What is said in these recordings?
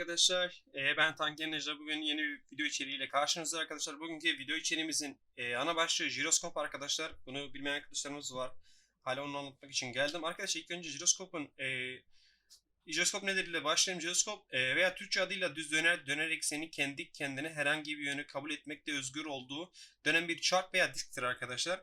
arkadaşlar. Ee, ben Tanker Necla. Bugün yeni bir video içeriğiyle karşınızda arkadaşlar. Bugünkü video içeriğimizin e, ana başlığı jiroskop arkadaşlar. Bunu bilmeyen arkadaşlarımız var. Hala onu anlatmak için geldim. Arkadaşlar ilk önce jiroskopun e, jiroskop nedir ile başlayalım. Jiroskop e, veya Türkçe adıyla düz döner döner ekseni kendi kendine herhangi bir yönü kabul etmekte özgür olduğu dönen bir çark veya disktir arkadaşlar.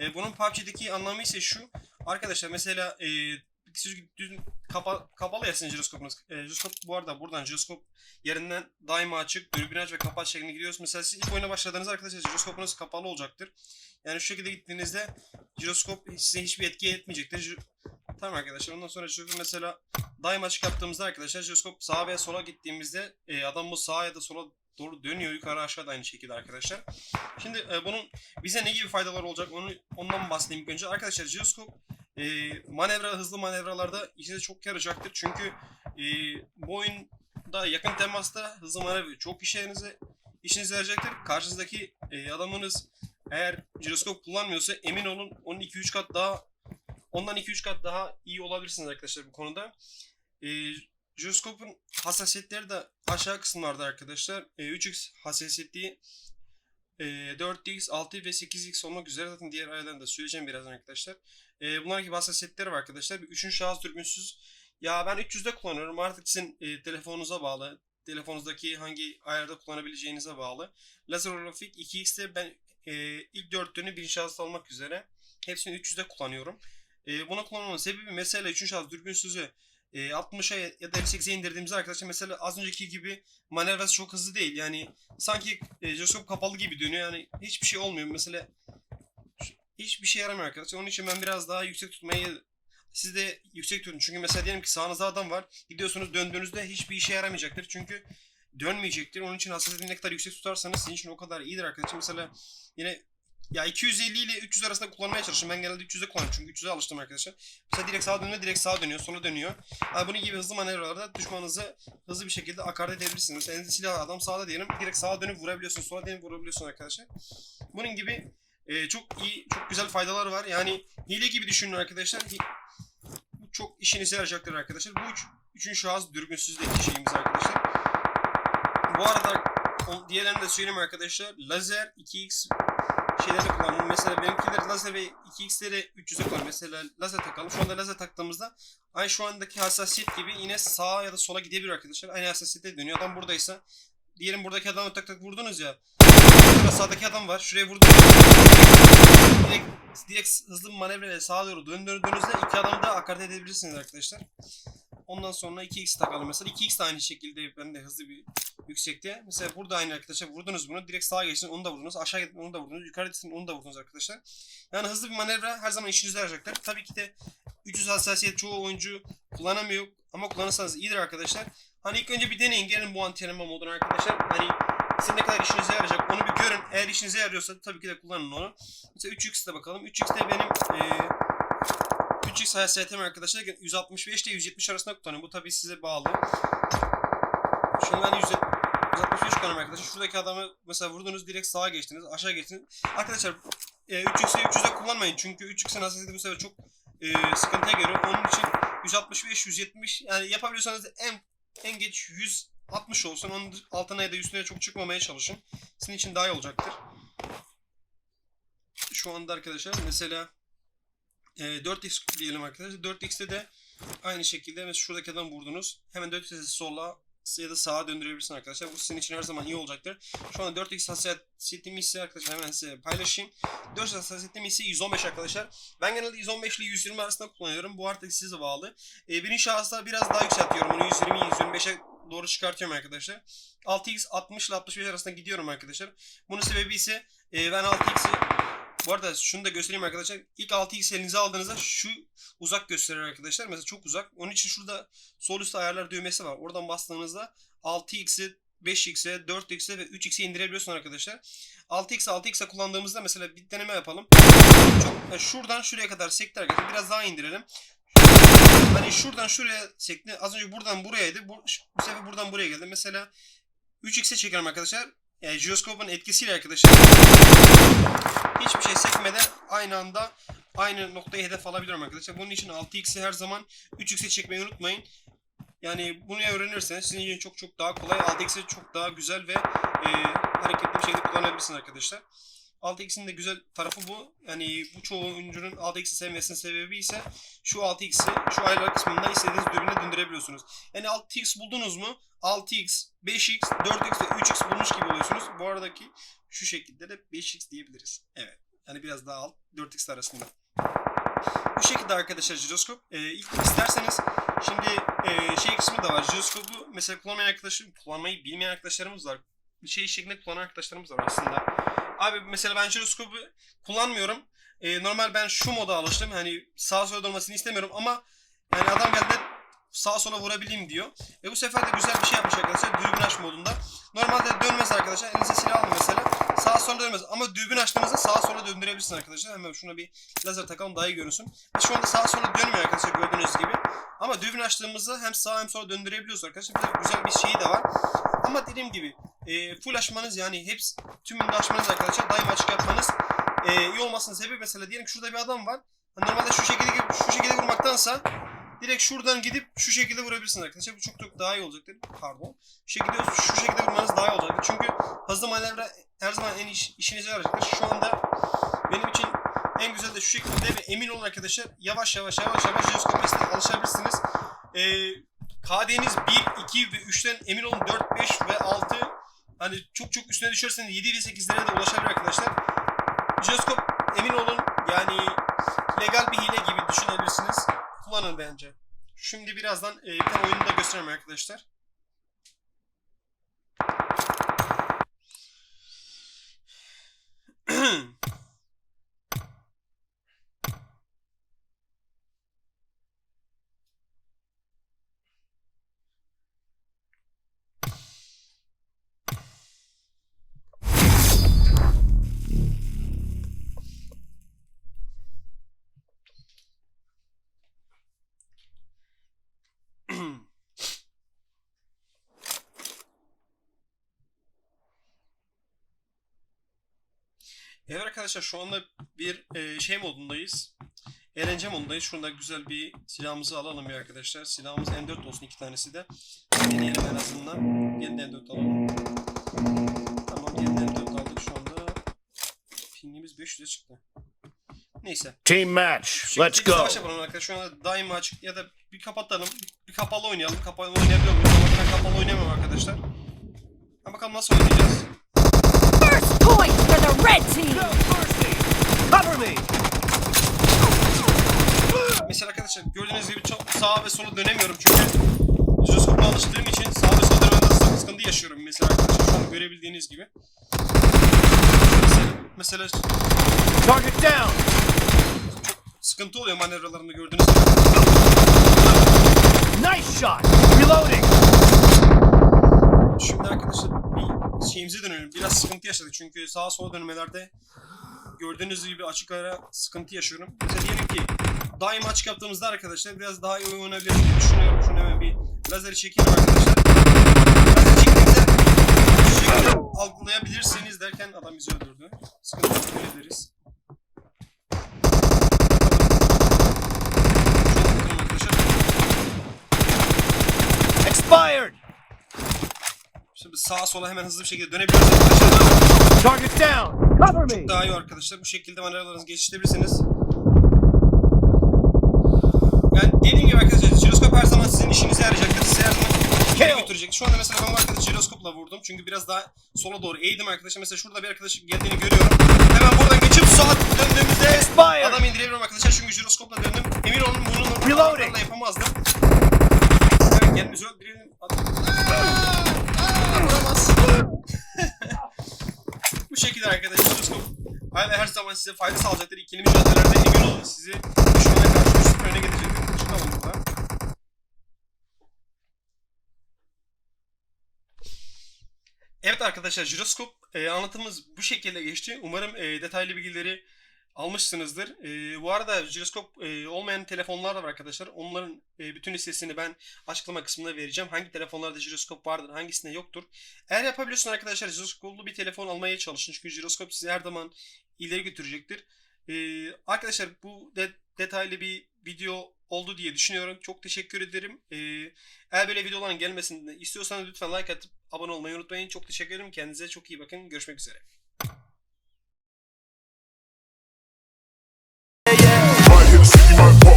E, bunun PUBG'deki anlamı ise şu. Arkadaşlar mesela e, siz düz kapa, kapalı yazsın jiroskopunuz. E, jiroskop bu arada buradan jiroskop yerinden daima açık, dürbün aç ve kapat şeklinde gidiyoruz. Mesela siz ilk oyuna başladığınızda arkadaşlar jiroskopunuz kapalı olacaktır. Yani şu şekilde gittiğinizde jiroskop size hiçbir etki etmeyecektir. Jiro- Tamam arkadaşlar ondan sonra jiroskop mesela daima açık yaptığımızda arkadaşlar jiroskop sağa veya sola gittiğimizde e, adam bu sağa ya da sola doğru dönüyor yukarı aşağı da aynı şekilde arkadaşlar. Şimdi e, bunun bize ne gibi faydalar olacak onu ondan bahsedeyim önce. Arkadaşlar jiroskop e, manevra hızlı manevralarda işinize çok yarayacaktır. Çünkü e, bu oyunda yakın temasta hızlı manevra çok işinize işinize yarayacaktır. Karşınızdaki e, adamınız eğer jiroskop kullanmıyorsa emin olun onun 2-3 kat daha ondan 2-3 kat daha iyi olabilirsiniz arkadaşlar bu konuda. E, jiroskopun hassasiyetleri de aşağı kısımlarda arkadaşlar. E, 3x hassasiyetliği e, 4x, 6 ve 8x olmak üzere zaten diğer ayarlarını da söyleyeceğim birazdan arkadaşlar. E, bunlar gibi hassasiyetleri var arkadaşlar. Bir üçüncü şahıs dürbünsüz. Ya ben 300'de kullanıyorum. Artık sizin e, telefonunuza bağlı. Telefonunuzdaki hangi ayarda kullanabileceğinize bağlı. Lazer holografik 2x'te ben e, ilk dörtlüğünü birinci şahısta olmak üzere hepsini 300'de kullanıyorum. E, buna kullanmamın sebebi mesela üçüncü şahıs dürbünsüzü e, 60'a ya da 58'e indirdiğimizde arkadaşlar mesela az önceki gibi manevrası çok hızlı değil. Yani sanki e, kapalı gibi dönüyor. Yani hiçbir şey olmuyor. Mesela hiçbir şey yaramıyor arkadaşlar. Onun için ben biraz daha yüksek tutmayı siz de yüksek tutun. Çünkü mesela diyelim ki sağınızda adam var. Gidiyorsunuz döndüğünüzde hiçbir işe yaramayacaktır. Çünkü dönmeyecektir. Onun için hassasiyetini ne kadar yüksek tutarsanız sizin için o kadar iyidir arkadaşlar. Mesela yine ya 250 ile 300 arasında kullanmaya çalışın. Ben genelde 300'e kullanıyorum çünkü 300'e alıştım arkadaşlar. Mesela direkt sağa dönüyor, direkt sağa dönüyor, sola dönüyor. Yani bunun gibi hızlı manevralarda düşmanınızı hızlı bir şekilde akart edebilirsiniz. Elinizde silah adam sağda diyelim, direkt sağa dönüp vurabiliyorsunuz, sola dönüp vurabiliyorsunuz arkadaşlar. Bunun gibi e, çok iyi, çok güzel faydalar var. Yani hile gibi düşünün arkadaşlar. Bu çok işinize yarayacaktır arkadaşlar. Bu üç, üçüncü şahıs dürbünsüzdeki şeyimiz arkadaşlar. Bu arada diğerlerini de söyleyeyim arkadaşlar. Lazer 2x şeyleri kullanıyorum. Mesela benimkiler lazer ve 2x'leri 300'e kullanıyorum. Mesela lazer takalım. Şu anda lazer taktığımızda aynı şu andaki hassasiyet gibi yine sağa ya da sola gidebilir arkadaşlar. Aynı hassasiyete dönüyor. Adam buradaysa diyelim buradaki adamı tak tak vurdunuz ya. Sonra sağdaki adam var. Şuraya vurdunuz. Direkt, direkt hızlı bir manevra sağa doğru döndürdüğünüzde iki adamı da akart edebilirsiniz arkadaşlar. Ondan sonra 2x takalım mesela. 2x de aynı şekilde ben de hızlı bir yüksekte. Mesela burada aynı arkadaşlar vurdunuz bunu. Direkt sağa geçtin onu da vurdunuz. Aşağı gittin onu da vurdunuz. Yukarı gittin onu da vurdunuz arkadaşlar. Yani hızlı bir manevra her zaman işinize yarayacaktır. Tabii ki de 300 hassasiyet çoğu oyuncu kullanamıyor. Ama kullanırsanız iyidir arkadaşlar. Hani ilk önce bir deneyin. Gelin bu antrenman modunu arkadaşlar. Hani sizin ne kadar işinize yarayacak onu bir görün. Eğer işinize yarıyorsa tabii ki de kullanın onu. Mesela 3x'te bakalım. 3x'te benim eee 3x hassasiyetim arkadaşlar 165 ile 170 arasında kullanıyorum. Bu tabii size bağlı. Şu an ben 100 165 kullanıyorum arkadaşlar. Şuradaki adamı mesela vurdunuz direkt sağa geçtiniz, aşağı geçtiniz. Arkadaşlar e, 3x'i 300'e kullanmayın. Çünkü 3x'in hassasiyeti bu sefer çok e, sıkıntıya geliyor. Onun için 165, 170 yani yapabiliyorsanız en en geç 160 olsun. Onun altına ya da üstüne çok çıkmamaya çalışın. Sizin için daha iyi olacaktır. Şu anda arkadaşlar mesela e, 4x diyelim arkadaşlar. 4x'te de aynı şekilde mesela şuradaki adam vurdunuz. Hemen 4x'e sola ya da sağa döndürebilirsin arkadaşlar. Bu sizin için her zaman iyi olacaktır. Şu anda 4x hassasiyetimi ise arkadaşlar hemen size paylaşayım. 4 hassasiyetimi ise 115 arkadaşlar. Ben genelde 115 ile 120 arasında kullanıyorum. Bu artık size bağlı. E, birinci şahısta biraz daha yükseltiyorum. Bunu 120 125'e doğru çıkartıyorum arkadaşlar. 6x 60 ile 65 arasında gidiyorum arkadaşlar. Bunun sebebi ise e, ben 6x'i bu arada şunu da göstereyim arkadaşlar. İlk 6x elinize aldığınızda şu uzak gösterir arkadaşlar. Mesela çok uzak. Onun için şurada sol üstte ayarlar düğmesi var. Oradan bastığınızda 6x'i 5x'e, 4x'e ve 3x'e indirebiliyorsun arkadaşlar. 6x 6x'e kullandığımızda mesela bir deneme yapalım. Çok, yani şuradan şuraya kadar sekti arkadaşlar. Biraz daha indirelim. Hani şuradan şuraya sekti. Az önce buradan burayaydı. Bu, bu sefer buradan buraya geldi. Mesela 3x'e çekelim arkadaşlar. Yani jiroskopun etkisiyle arkadaşlar hiçbir şey sekmeden aynı anda aynı noktaya hedef alabiliyorum arkadaşlar. Bunun için 6x'i her zaman 3x'e çekmeyi unutmayın. Yani bunu öğrenirseniz sizin için çok çok daha kolay. 6x'i çok daha güzel ve e, hareketli bir şekilde kullanabilirsiniz arkadaşlar. 6x'in de güzel tarafı bu. Yani bu çoğu oyuncunun 6x'i sevmesinin sebebi ise şu 6x'i şu ayarlar kısmında istediğiniz dürbüne döndürebiliyorsunuz. Yani 6x buldunuz mu 6x, 5x, 4x ve 3x bulmuş gibi oluyorsunuz. Bu aradaki şu şekilde de 5x diyebiliriz. Evet. Yani biraz daha alt 4x arasında. Bu şekilde arkadaşlar jiroskop. Ee, ilk isterseniz şimdi e, şey kısmı da var. Jiroskopu mesela kullanmayan arkadaşlarım, kullanmayı bilmeyen arkadaşlarımız var. Şey şeklinde kullanan arkadaşlarımız var aslında. Abi mesela ben jiroskopu kullanmıyorum. Ee, normal ben şu moda alıştım. Hani sağa sola dönmesini istemiyorum ama yani adam geldi sağa sola vurabileyim diyor. Ve bu sefer de güzel bir şey yapmış arkadaşlar dürbün modunda. Normalde dönmez arkadaşlar. Elinize silah alın mesela. Sağa sola dönmez. Ama dürbün açtığınızda sağa sola döndürebilirsiniz arkadaşlar. Hemen şuna bir lazer takalım daha iyi görünsün. Şu anda sağa sola dönmüyor arkadaşlar gördüğünüz gibi. Ama dürbün açtığımızda hem sağa hem sola döndürebiliyoruz arkadaşlar. Bir güzel bir şeyi de var. Ama dediğim gibi e, full açmanız yani hepsi tümünü de açmanız arkadaşlar. Daima açık yapmanız e, iyi olmasının sebebi mesela diyelim ki şurada bir adam var. Normalde şu şekilde şu şekilde vurmaktansa direkt şuradan gidip şu şekilde vurabilirsiniz arkadaşlar. Bu çok çok daha iyi olacaktır. Pardon. Şu şekilde şu şekilde vurmanız daha iyi olacaktır. Çünkü hızlı manevra her zaman en iş, işinize yarayacaktır. Şu anda benim için en güzel de şu şekilde ve emin olun arkadaşlar yavaş yavaş yavaş yavaş jiroskopesine alışabilirsiniz. Ee, KD'niz 1, 2 ve 3'ten emin olun 4, 5 ve 6 hani çok çok üstüne düşerseniz 7 ve 8'lere de ulaşabilir arkadaşlar. Jiroskop emin olun yani legal bir hile gibi düşünebilirsiniz. Kullanın bence. Şimdi birazdan e, bir tane oyunu da göstereyim arkadaşlar. Evet arkadaşlar şu anda bir e, şey modundayız. Eğlence modundayız. Şurada güzel bir silahımızı alalım ya arkadaşlar. Silahımız M4 olsun iki tanesi de. Deneyelim en azından. Yeni M4 alalım. Tamam yeni M4 aldık şu anda. Pingimiz 500'e çıktı. Neyse. Team match. Let's go. Savaş yapalım arkadaşlar. Şu anda daima açık ya da bir kapatalım. Bir kapalı oynayalım. Kapalı oynayabiliyor muyuz? Ama ben kapalı oynayamam arkadaşlar. Ha bakalım nasıl oynayacağız. For the red team! Cover me. Mesela arkadaşlar gördüğünüz gibi çok sağa ve sola dönemiyorum çünkü jiroskopla alıştığım için sağ ve sola dönemede sıkıntı yaşıyorum mesela arkadaşlar şu an görebildiğiniz gibi. Mesela, mesela Target down. sıkıntı oluyor manevralarında gördüğünüz gibi. Nice shot. Reloading. Şimdi arkadaşlar bir Biraz sıkıntı yaşadık çünkü sağa sola dönmelerde gördüğünüz gibi açık ara sıkıntı yaşıyorum. Mesela diyelim ki daima açık yaptığımızda arkadaşlar biraz daha iyi oynayabiliriz diye düşünüyorum. Şunu hemen bir lazeri çekeyim arkadaşlar. Lazeri şekilde algılayabilirsiniz derken adam bizi öldürdü. Sıkıntı yok öyle deriz. Şöyle bakalım arkadaşlar. Expired. Şimdi sağa sola hemen hızlı bir şekilde dönebiliyoruz arkadaşlar. Target down. Cover me. daha iyi arkadaşlar. Bu şekilde manevralarınızı geliştirebilirsiniz. Yani dediğim gibi arkadaşlar jiroskop her zaman sizin işinize yarayacaktır. Sizi her zaman götürecek. Şu anda mesela ben bu arkadaşı jiroskopla vurdum. Çünkü biraz daha sola doğru eğdim arkadaşlar. Mesela şurada bir arkadaşın geldiğini görüyorum. Hemen buradan geçip sağa döndüğümüzde Expired. adam indirebilirim arkadaşlar. Çünkü jiroskopla döndüm. Emin olun bunu normal Reloading. aralarla yapamazdım. Evet kendimizi öldürelim. Vuramaz. Şekilde arkadaşlar jiroskop Hayır her zaman size fayda sağlayacaktır. İkili mücadelelerde emin olun sizi düşmana karşı üstün öne getirecektir. Çıkalım buradan. Evet arkadaşlar jiroskop e, anlatımımız bu şekilde geçti. Umarım e, detaylı bilgileri almışsınızdır. E, bu arada jiroskop e, olmayan telefonlar da var arkadaşlar. Onların e, bütün listesini ben açıklama kısmında vereceğim. Hangi telefonlarda jiroskop vardır, hangisinde yoktur. Eğer yapabiliyorsun arkadaşlar jiroskoplu bir telefon almaya çalışın. Çünkü jiroskop sizi her zaman ileri götürecektir. Ee, arkadaşlar bu de- detaylı bir video oldu diye düşünüyorum. Çok teşekkür ederim. Ee, eğer böyle videoların gelmesini istiyorsanız lütfen like atıp abone olmayı unutmayın. Çok teşekkür ederim. Kendinize çok iyi bakın. Görüşmek üzere.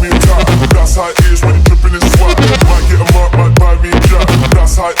Me a tap. That's how it is when you're dripping in swag. Might get a mark, might buy me a jack. That's how it is.